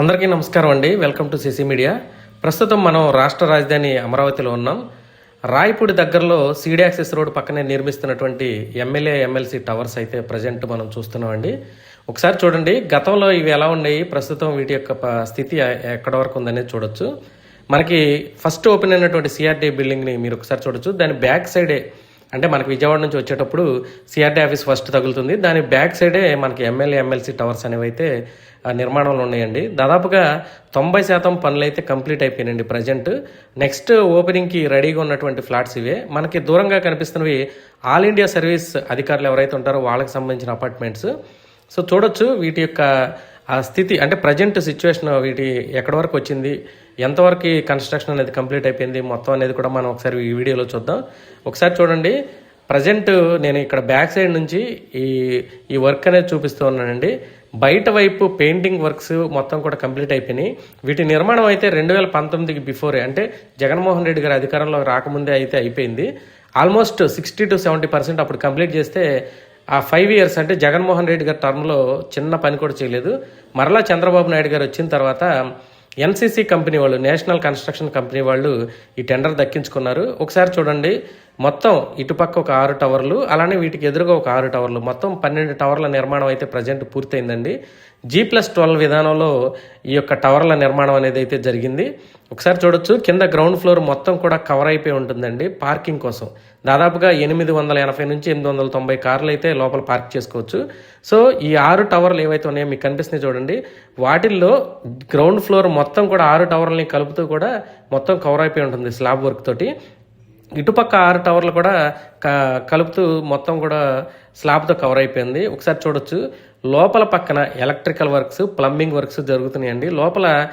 అందరికీ నమస్కారం అండి. Welcome to CC media. ప్రస్తుతం మనం రాష్ట్ర రాజధాని అమరావతిలో ఉన్నాం. రాయపూడి దగ్గరలో సీడీ యాక్సెస్ రోడ్ పక్కనే నిర్మిస్తున్నటువంటి ఎమ్మెల్యే ఎమ్మెల్సీ టవర్స్ అయితే ప్రజెంట్ మనం చూస్తున్నామండి. ఒకసారి చూడండి గతంలో ఇవి ఎలా ఉన్నాయి? ప్రస్తుతం వీటి యొక్క స్థితి ఎక్కడ వరకు ఉందనేది చూడొచ్చు. మనకి ఫస్ట్ ఓపెన్ అయినటువంటి సిఆర్డీ బిల్డింగ్ని మీరు ఒకసారి చూడొచ్చు. దాని బ్యాక్ సైడే అంటే మనకి విజయవాడ నుంచి వచ్చేటప్పుడు సిఆర్డీ ఆఫీస్ ఫస్ట్ తగులుతుంది. దాని బ్యాక్ సైడే మనకి ఎమ్మెల్యే ఎమ్మెల్సీ టవర్స్ అనేవి అయితే నిర్మాణంలో ఉన్నాయండి. దాదాపుగా తొంభై శాతం పనులు అయితే కంప్లీట్ అయిపోయినాయండి ప్రజెంట్. నెక్స్ట్ ఓపెనింగ్కి రెడీగా ఉన్నటువంటి ఫ్లాట్స్ ఇవే. మనకి దూరంగా కనిపిస్తున్నవి ఆల్ ఇండియా సర్వీస్ అధికారులు ఎవరైతే ఉంటారో వాళ్ళకి సంబంధించిన అపార్ట్మెంట్స్. సో చూడొచ్చు వీటి యొక్క ఆ స్థితి అంటే ప్రజెంట్ సిచ్యువేషన్ వీటి ఎక్కడి వరకు వచ్చింది ఎంతవరకు కన్స్ట్రక్షన్ అనేది కంప్లీట్ అయిపోయింది మొత్తం అనేది కూడా మనం ఒకసారి ఈ వీడియోలో చూద్దాం. ఒకసారి చూడండి. ప్రజెంట్ నేను ఇక్కడ బ్యాక్ సైడ్ నుంచి ఈ ఈ వర్క్ అనేది చూపిస్తూ ఉన్నానండి. బయట వైపు పెయింటింగ్ వర్క్స్ మొత్తం కూడా కంప్లీట్ అయిపోయినాయి. వీటి నిర్మాణం అయితే రెండు వేల పంతొమ్మిదికి బిఫోరే. అంటే జగన్మోహన్ రెడ్డి గారి అధికారంలో రాకముందే అయితే అయిపోయింది. Almost sixty to seventy percent అప్పుడు కంప్లీట్ చేస్తే ఆ ఫైవ్ ఇయర్స్ అంటే జగన్మోహన్ రెడ్డి గారి టర్మ్లో చిన్న పని కూడా చేయలేదు. మరలా చంద్రబాబు నాయుడు గారు వచ్చిన తర్వాత ఎన్సీసీ కంపెనీ వాళ్ళు నేషనల్ కన్స్ట్రక్షన్ కంపెనీ వాళ్ళు ఈ టెండర్ దక్కించుకున్నారు. ఒకసారి చూడండి. మొత్తం ఇటుపక్క ఒక ఆరు టవర్లు అలానే వీటికి ఎదురుగా ఒక ఆరు టవర్లు. మొత్తం పన్నెండు టవర్ల నిర్మాణం అయితే ప్రజెంట్ పూర్తయిందండి. జీ ప్లస్ ట్వెల్వ్ విధానంలో ఈ యొక్క టవర్ల నిర్మాణం అనేది అయితే జరిగింది. ఒకసారి చూడొచ్చు కింద గ్రౌండ్ ఫ్లోర్ మొత్తం కూడా కవర్ అయిపోయి ఉంటుందండి పార్కింగ్ కోసం. దాదాపుగా ఎనిమిది వందల ఎనభై నుంచి ఎనిమిది వందల తొంభై కార్లు అయితే లోపల పార్క్ చేసుకోవచ్చు. సో ఈ ఆరు టవర్లు ఏవైతే ఉన్నాయో మీకు కనిపిస్తున్నాయి చూడండి వాటిల్లో గ్రౌండ్ ఫ్లోర్ మొత్తం కూడా ఆరు టవర్లని కలుపుతూ కూడా మొత్తం కవర్ అయిపోయి ఉంటుంది స్లాబ్ వర్క్ తోటి. ఇటుపక్క ఆరు టవర్లు కూడా క- కలుపుతూ మొత్తం కూడా స్లాబ్తో కవర్ అయిపోయింది. ఒకసారి చూడొచ్చు. లోపల పక్కన ఎలక్ట్రికల్ వర్క్స్ ప్లంబింగ్ వర్క్స్ జరుగుతున్నాయండి. లోపల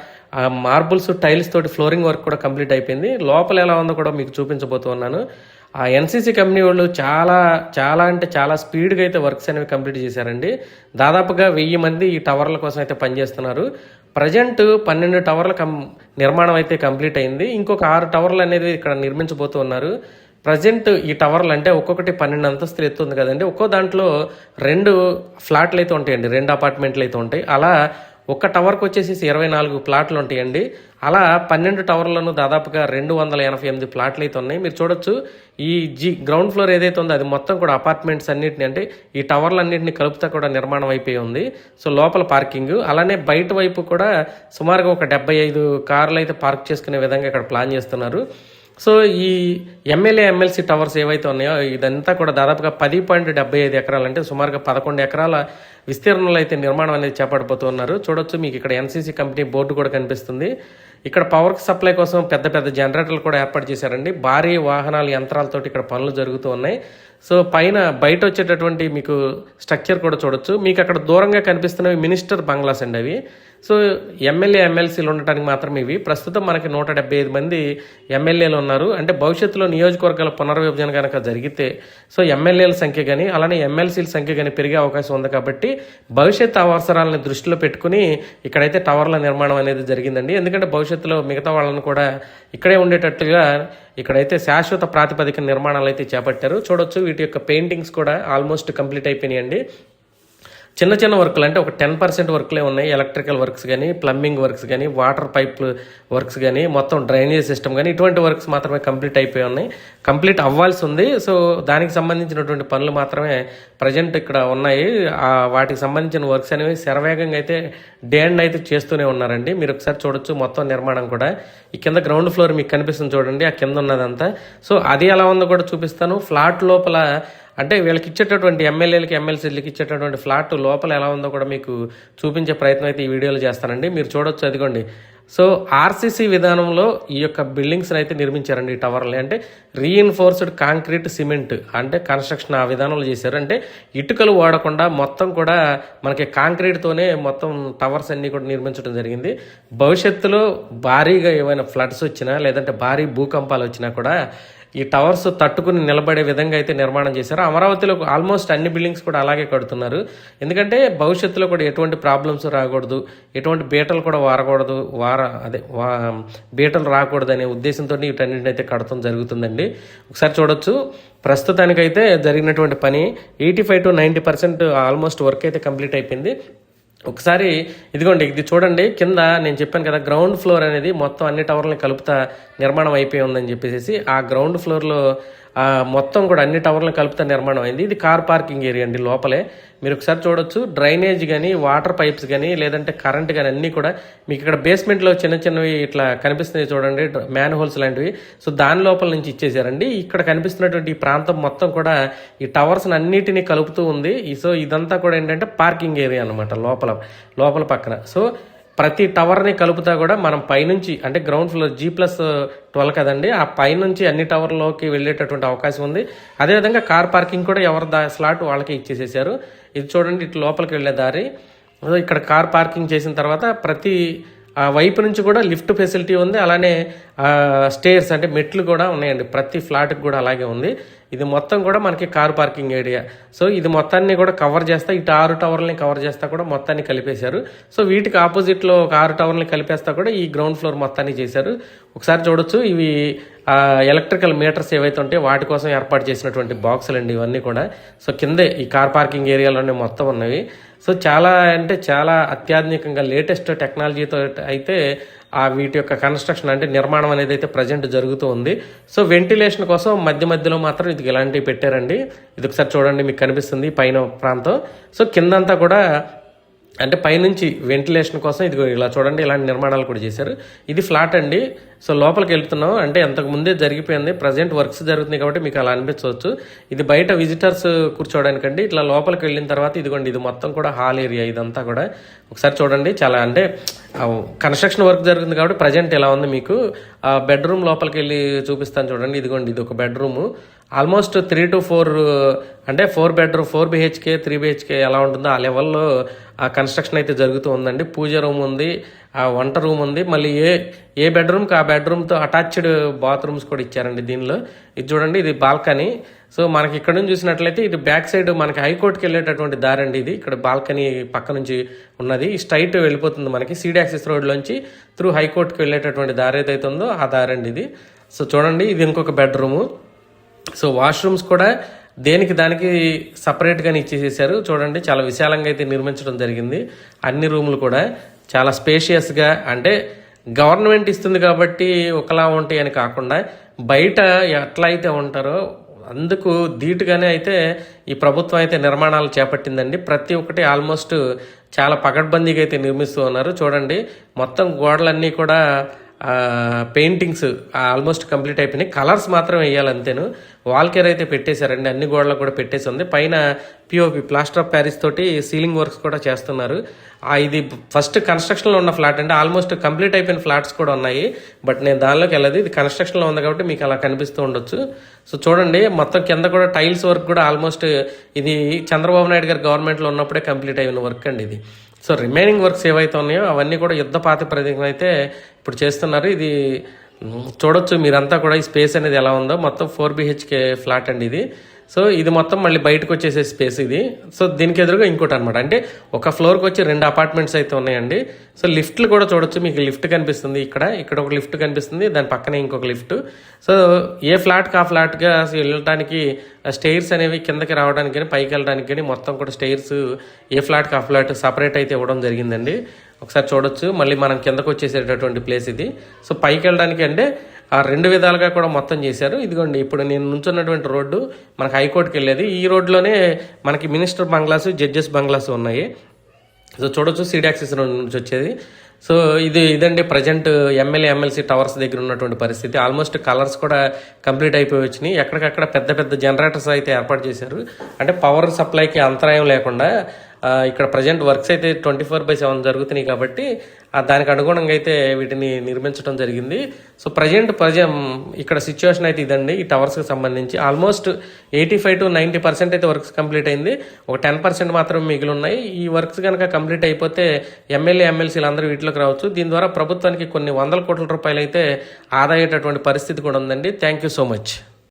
మార్బుల్స్ టైల్స్ తోటి ఫ్లోరింగ్ వర్క్ కూడా కంప్లీట్ అయిపోయింది. లోపల ఎలా ఉందో కూడా మీకు చూపించబోతున్నాను ఆ ఎన్సీసీ కంపెనీ వాళ్ళు చాలా చాలా అంటే చాలా స్పీడ్గా అయితే వర్క్స్ అనేవి కంప్లీట్ చేశారండి. దాదాపుగా వెయ్యి మంది ఈ టవర్ల కోసం అయితే పనిచేస్తున్నారు. ప్రజెంట్ పన్నెండు టవర్ల కం నిర్మాణం అయితే కంప్లీట్ అయింది. ఇంకొక ఆరు టవర్లు అనేది ఇక్కడ నిర్మించబోతూ ఉన్నారు. ప్రజెంట్ ఈ టవర్లు అంటే ఒక్కొక్కటి పన్నెండు అంతస్తులు ఎత్తుంది కదండి. ఒక్కో దాంట్లో రెండు ఫ్లాట్లు అయితే ఉంటాయండి. రెండు అపార్ట్మెంట్లు అయితే ఉంటాయి. అలా ఒక్క టవర్కి వచ్చేసి ఇరవై నాలుగు ప్లాట్లు ఉంటాయండి. అలా పన్నెండు టవర్లను దాదాపుగా రెండు వందల ఎనభై ఎనిమిది ప్లాట్లు అయితే ఉన్నాయి. మీరు చూడొచ్చు ఈ జీ గ్రౌండ్ ఫ్లోర్ ఏదైతే ఉందో అది మొత్తం కూడా అపార్ట్మెంట్స్ అన్నిటిని అంటే ఈ టవర్లన్నింటినీ కలుపుతా కూడా నిర్మాణం అయిపోయి ఉంది. సో లోపల పార్కింగ్ అలానే బయట వైపు కూడా సుమారుగా ఒక డెబ్బై ఐదు కార్లు అయితే పార్క్ చేసుకునే విధంగా ఇక్కడ ప్లాన్ చేస్తున్నారు. సో ఈ ఎమ్మెల్యే ఎమ్మెల్సీ టవర్స్ ఏవైతే ఉన్నాయో ఇదంతా కూడా దాదాపుగా పది పాయింట్ డెబ్బై ఐదు ఎకరాలు అంటే సుమారుగా పదకొండు ఎకరాల విస్తీర్ణంలో అయితే నిర్మాణం అనేది చేపట్టబోతున్నారు చూడొచ్చు మీకు ఇక్కడ ఎన్సీసీ కంపెనీ బోర్డు కూడా కనిపిస్తుంది. ఇక్కడ పవర్ సప్లై కోసం పెద్ద పెద్ద జనరేటర్లు కూడా ఏర్పాటు చేశారండి. భారీ వాహనాల యంత్రాలతోటి ఇక్కడ పనులు జరుగుతూ ఉన్నాయి. సో పైన బయట వచ్చేటటువంటి మీకు స్ట్రక్చర్ కూడా చూడొచ్చు. మీకు అక్కడ దూరంగా కనిపిస్తున్నవి మినిస్టర్ బంగ్లాస్ అండి అవి. సో ఎమ్మెల్యే ఎమ్మెల్సీలు ఉండటానికి మాత్రం ఇవి. ప్రస్తుతం మనకి నూట డెబ్బై ఐదు మంది ఎమ్మెల్యేలు ఉన్నారు. అంటే భవిష్యత్తులో నియోజకవర్గాల పునర్విభజన కనుక జరిగితే సో ఎమ్మెల్యేల సంఖ్య కానీ అలానే ఎమ్మెల్సీల సంఖ్య కానీ పెరిగే అవకాశం ఉంది కాబట్టి భవిష్యత్ అవసరాలను దృష్టిలో పెట్టుకుని ఇక్కడైతే టవర్ల నిర్మాణం అనేది జరిగిందండి. ఎందుకంటే భవిష్యత్తులో మిగతా వాళ్ళని కూడా ఇక్కడే ఉండేటట్టుగా ఇక్కడైతే శాశ్వత ప్రాతిపదిక నిర్మాణాలు అయితే చేపట్టారు. చూడొచ్చు వీటి యొక్క పెయింటింగ్స్ కూడా ఆల్మోస్ట్ కంప్లీట్ అయిపోయినాయండి. చిన్న చిన్న వర్క్లు అంటే ఒక టెన్ పర్సెంట్ వర్క్లే ఉన్నాయి. ఎలక్ట్రికల్ వర్క్స్ కానీ ప్లంబింగ్ వర్క్స్ కానీ వాటర్ పైప్ వర్క్స్ కానీ మొత్తం డ్రైనేజ్ సిస్టమ్ కానీ ఇటువంటి వర్క్స్ మాత్రమే కంప్లీట్ అయిపోయి ఉన్నాయి. కంప్లీట్ అవ్వాల్సి ఉంది. సో దానికి సంబంధించినటువంటి పనులు మాత్రమే ప్రజెంట్ ఇక్కడ ఉన్నాయి. వాటికి సంబంధించిన వర్క్స్ అనేవి శరవేగంగా అయితే డే అండ్ అయితే చేస్తూనే ఉన్నారండి. మీరు ఒకసారి చూడొచ్చు మొత్తం నిర్మాణం కూడా. ఈ కింద గ్రౌండ్ ఫ్లోర్ మీకు కనిపిస్తుంది చూడండి. ఆ కింద ఉన్నదంతా. సో అది ఎలా ఉందో కూడా చూపిస్తాను. ఫ్లాట్ లోపల అంటే వీళ్ళకి ఇచ్చేటటువంటి ఎమ్మెల్యేలకి ఎమ్మెల్సీలకి ఇచ్చేటటువంటి ఫ్లాట్ లోపల ఎలా ఉందో కూడా మీకు చూపించే ప్రయత్నం అయితే ఈ వీడియోలో చేస్తానండి. మీరు చూడొచ్చు అదిగోండి. సో ఆర్సీసీ విధానంలో ఈ యొక్క బిల్డింగ్స్ని అయితే నిర్మించారండి ఈ టవర్ని అంటే రీఇన్ఫోర్స్డ్ కాంక్రీట్ సిమెంట్ అంటే కన్స్ట్రక్షన్ ఆ విధానంలో చేశారు. అంటే ఇటుకలు వాడకుండా మొత్తం కూడా మనకి కాంక్రీట్తోనే మొత్తం టవర్స్ అన్నీ కూడా నిర్మించడం జరిగింది. భవిష్యత్తులో భారీగా ఏమైనా ఫ్లడ్స్ వచ్చినా లేదంటే భారీ భూకంపాలు వచ్చినా కూడా ఈ టవర్స్ తట్టుకుని నిలబడే విధంగా అయితే నిర్మాణం చేశారు. అమరావతిలో ఆల్మోస్ట్ అన్ని బిల్డింగ్స్ కూడా అలాగే కడుతున్నారు. ఎందుకంటే భవిష్యత్తులో కూడా ఎటువంటి ప్రాబ్లమ్స్ రాకూడదు. ఎటువంటి బీటలు కూడా వారకూడదు. వార అదే వా బీటలు రాకూడదు అనే ఉద్దేశంతో వీటన్నిటిని అయితే కడతం జరుగుతుందండి. ఒకసారి చూడొచ్చు. ప్రస్తుతానికైతే జరిగినటువంటి పని eighty five to ninety percent almost work అయితే కంప్లీట్ అయిపోయింది. ఒకసారి ఇదిగోండి ఇది చూడండి కింద నేను చెప్పాను కదా గ్రౌండ్ ఫ్లోర్ అనేది మొత్తం అన్ని టవర్లని కలుపుతా నిర్మాణం అయిపోయి ఉందని చెప్పేసి ఆ గ్రౌండ్ ఫ్లోర్లో మొత్తం కూడా అన్ని టవర్లను కలిపితే నిర్మాణం అయింది. ఇది కార్ పార్కింగ్ ఏరియా అండి లోపలే. మీరు ఒకసారి చూడొచ్చు. డ్రైనేజ్ కానీ వాటర్ పైప్స్ కానీ లేదంటే కరెంట్ కానీ అన్నీ కూడా మీకు ఇక్కడ బేస్మెంట్లో చిన్న చిన్నవి ఇట్లా కనిపిస్తున్నాయి చూడండి. మ్యాన్ హోల్స్ లాంటివి. సో దాని లోపల నుంచి ఇచ్చేసారండి. ఇక్కడ కనిపిస్తున్నటువంటి ఈ ప్రాంతం మొత్తం కూడా ఈ టవర్స్ అన్నిటినీ కలుపుతూ ఉంది. సో ఇదంతా కూడా ఏంటంటే పార్కింగ్ ఏరియా అనమాట లోపల లోపల పక్కన. సో ప్రతి టవర్ని కలుపుతా కూడా మనం పైనుంచి అంటే ground floor G plus twelve కదండి ఆ పైనుంచి అన్ని టవర్లోకి వెళ్ళేటటువంటి అవకాశం ఉంది. అదేవిధంగా కార్ పార్కింగ్ కూడా ఎవరి దా స్లాట్ వాళ్ళకి ఇచ్చేసేసారు. ఇది చూడండి ఇటు లోపలికి వెళ్ళే దారి. ఇక్కడ కార్ పార్కింగ్ చేసిన తర్వాత ప్రతి ఆ వైపు నుంచి కూడా లిఫ్ట్ ఫెసిలిటీ ఉంది. అలానే స్టేర్స్ అంటే మెట్లు కూడా ఉన్నాయండి. ప్రతి ఫ్లాట్కి కూడా అలాగే ఉంది. ఇది మొత్తం కూడా మనకి కార్ పార్కింగ్ ఏరియా. సో ఇది మొత్తాన్ని కూడా కవర్ చేస్తా ఇటు ఆరు టవర్లని కవర్ చేస్తా కూడా మొత్తాన్ని కలిపేశారు. సో వీటికి ఆపోజిట్లో ఒక ఆరు టవర్లని కలిపేస్తా కూడా ఈ గ్రౌండ్ ఫ్లోర్ మొత్తాన్ని చేశారు. ఒకసారి చూడొచ్చు ఇవి ఎలక్ట్రికల్ మీటర్స్ ఏవైతే ఉంటాయో వాటి కోసం ఏర్పాటు చేసినటువంటి బాక్సులు అండి ఇవన్నీ కూడా. సో కిందే ఈ కార్ పార్కింగ్ ఏరియాలోనే మొత్తం ఉన్నవి. సో చాలా అంటే చాలా అత్యాధునికంగా లేటెస్ట్ టెక్నాలజీతో అయితే ఆ వీటి యొక్క కన్స్ట్రక్షన్ అంటే నిర్మాణం అనేది అయితే ప్రజెంట్ జరుగుతూ ఉంది. సో వెంటిలేషన్ కోసం మధ్య మధ్యలో మాత్రం ఇది ఇలాంటివి పెట్టారండి. ఇది ఒకసారి చూడండి మీకు కనిపిస్తుంది పైన ప్రాంతం. సో కిందంతా కూడా అంటే పైనుంచి వెంటిలేషన్ కోసం ఇది ఇలా చూడండి ఇలాంటి నిర్మాణాలు కూడా చేశారు. ఇది ఫ్లాట్ అండి. సో లోపలికి వెళ్తున్నాం. అంటే అంతకు ముందే జరిగిపోయింది. ప్రజెంట్ వర్క్స్ జరుగుతున్నాయి కాబట్టి మీకు అలా అనిపించవచ్చు. ఇది బయట విజిటర్స్ కూర్చోవడానికండి. ఇట్లా లోపలికి వెళ్ళిన తర్వాత ఇదిగోండి ఇది మొత్తం కూడా హాల్ ఏరియా ఇదంతా కూడా. ఒకసారి చూడండి చాలా అంటే కన్స్ట్రక్షన్ వర్క్ జరుగుతుంది కాబట్టి ప్రజెంట్ ఎలా ఉంది మీకు? ఆ బెడ్రూమ్ లోపలికి వెళ్ళి చూపిస్తాను చూడండి. ఇదిగోండి ఇది ఒక bedroom almost three to four అంటే four bedroom four BHK three BHK ఎలా ఉంటుందో ఆ లెవెల్లో ఆ కన్స్ట్రక్షన్ అయితే జరుగుతూ ఉందండి. పూజ రూమ్ ఉంది. ఆ వంట రూమ్ ఉంది. మళ్ళీ ఏ ఏ బెడ్రూమ్కి ఆ బెడ్రూమ్తో అటాచ్డ్ బాత్రూమ్స్ కూడా ఇచ్చారండి దీనిలో. ఇది చూడండి ఇది బాల్కనీ. సో మనకి ఇక్కడ నుంచి చూసినట్లయితే ఇది బ్యాక్ సైడ్ మనకి హైకోర్టుకి వెళ్ళేటటువంటి దారి అండి ఇది. ఇక్కడ బాల్కనీ పక్క నుంచి ఉన్నది. స్ట్రైట్ వెళ్ళిపోతుంది మనకి సీడ్ యాక్సిస్ రోడ్లోంచి త్రూ హైకోర్టుకి వెళ్ళేటటువంటి దారి ఏదైతే ఉందో ఆ దారి అండి ఇది. సో చూడండి ఇది ఇంకొక బెడ్రూము. సో వాష్రూమ్స్ కూడా దేనికి దానికి సపరేట్గానే ఇచ్చేసేసారు. చూడండి చాలా విశాలంగా అయితే నిర్మించడం జరిగింది. అన్ని రూములు కూడా. చాలా స్పేషియస్గా అంటే గవర్నమెంట్ ఇస్తుంది కాబట్టి ఒకలా ఉంటాయి అని కాకుండా బయట ఎట్లా అయితే ఉంటారో అందుకు ధీటుగానే అయితే ఈ ప్రభుత్వం అయితే నిర్మాణాలు చేపట్టిందండి. ప్రతి ఒక్కటి ఆల్మోస్ట్ చాలా పకడ్బందీగా అయితే నిర్మిస్తూ ఉన్నారు. చూడండి మొత్తం గోడలన్నీ కూడా పెయింటింగ్స్ ఆల్మోస్ట్ కంప్లీట్ అయిపోయినాయి. కలర్స్ మాత్రం వేయాలి అంతేను. వాల్ కేర్ అయితే పెట్టేశారండి. అన్ని గోడలకు కూడా పెట్టేసి ఉంది. పైన పిఓపి ప్లాస్టర్ ఆఫ్ ప్యారిస్ తోటి సీలింగ్ వర్క్స్ కూడా చేస్తున్నారు. ఇది ఫస్ట్ కన్స్ట్రక్షన్లో ఉన్న ఫ్లాట్ అంటే ఆల్మోస్ట్ కంప్లీట్ అయిపోయిన ఫ్లాట్స్ కూడా ఉన్నాయి. బట్ నేను దానిలోకి వెళ్ళదు. ఇది కన్స్ట్రక్షన్లో ఉంది కాబట్టి మీకు అలా కనిపిస్తూ ఉండొచ్చు. సో చూడండి. మొత్తం కింద కూడా టైల్స్ వర్క్ కూడా ఆల్మోస్ట్ ఇది చంద్రబాబు నాయుడు గారు గవర్నమెంట్లో ఉన్నప్పుడే కంప్లీట్ అయిన వర్క్ అండి ఇది. సో రిమైనింగ్ వర్క్స్ ఏవైతే ఉన్నాయో అవన్నీ కూడా యుద్ధ ప్రాతిపదికన అయితే ఇప్పుడు చేస్తున్నారు. ఇది చూడొచ్చు. మీరంతా కూడా ఈ స్పేస్ అనేది ఎలా ఉందో. మొత్తం ఫోర్ బిహెచ్కే ఫ్లాట్ అండి ఇది. సో ఇది మొత్తం మళ్ళీ బయటకు వచ్చేసే స్పేస్ ఇది. సో దీనికి ఎదురుగా ఇంకోటి అనమాట అంటే ఒక ఫ్లోర్కి వచ్చి రెండు అపార్ట్మెంట్స్ అయితే ఉన్నాయండి. సో లిఫ్ట్లు కూడా చూడొచ్చు. మీకు లిఫ్ట్ కనిపిస్తుంది ఇక్కడ. ఇక్కడ ఒక లిఫ్ట్ కనిపిస్తుంది. దాని పక్కనే ఇంకొక లిఫ్ట్. సో ఏ ఫ్లాట్కి ఆ ఫ్లాట్గా వెళ్ళటానికి వెళ్ళడానికి స్టెయిర్స్ అనేవి కిందకి రావడానికి కానీ పైకి వెళ్ళడానికి కానీ మొత్తం కూడా స్టెయిర్స్ ఏ ఫ్లాట్కి ఆ ఫ్లాట్ సపరేట్ అయితే ఇవ్వడం జరిగిందండి. ఒకసారి చూడొచ్చు. మళ్ళీ మనం కిందకు వచ్చేసేటటువంటి ప్లేస్ ఇది. సో పైకి వెళ్ళడానికి అంటే ఆ రెండు విధాలుగా కూడా మొత్తం చేశారు. ఇదిగోండి ఇప్పుడు నేను నుంచున్నటువంటి రోడ్డు మనకి హైకోర్టుకి వెళ్ళేది. ఈ రోడ్లోనే మనకి మినిస్టర్ బంగ్లాసు జడ్జెస్ బంగ్లాసు ఉన్నాయి. సో చూడొచ్చు సీడ్ నుంచి వచ్చేది. సో ఇది ఇదండి ప్రజెంట్ ఎమ్మెల్యే ఎమ్మెల్సీ టవర్స్ దగ్గర ఉన్నటువంటి పరిస్థితి. ఆల్మోస్ట్ కలర్స్ కూడా కంప్లీట్ అయిపోయి వచ్చినాయి. ఎక్కడికక్కడ పెద్ద పెద్ద జనరేటర్స్ అయితే ఏర్పాటు చేశారు. అంటే పవర్ సప్లైకి అంతరాయం లేకుండా ఇక్కడ ప్రజెంట్ వర్క్స్ అయితే ట్వంటీ ఫోర్ బై సెవెన్ జరుగుతున్నాయి కాబట్టి దానికి అనుగుణంగా అయితే వీటిని నిర్మించడం జరిగింది. సో ప్రజెంట్ ప్రజ ఇక్కడ సిచ్యువేషన్ అయితే ఇదండి. ఈ టవర్స్కి సంబంధించి almost eighty five to ninety percent అయితే వర్క్స్ కంప్లీట్ అయింది. ఒక టెన్ పర్సెంట్ మాత్రం మిగిలి ఉన్నాయి ఈ వర్క్స్ కనుక కంప్లీట్ అయిపోతే ఎమ్మెల్యే ఎమ్మెల్సీలు అందరూ వీటిలోకి రావచ్చు. దీని ద్వారా ప్రభుత్వానికి కొన్ని వందల కోట్ల రూపాయలు అయితే ఆదా అయ్యేటటువంటి పరిస్థితి కూడా ఉందండి. Thank you so much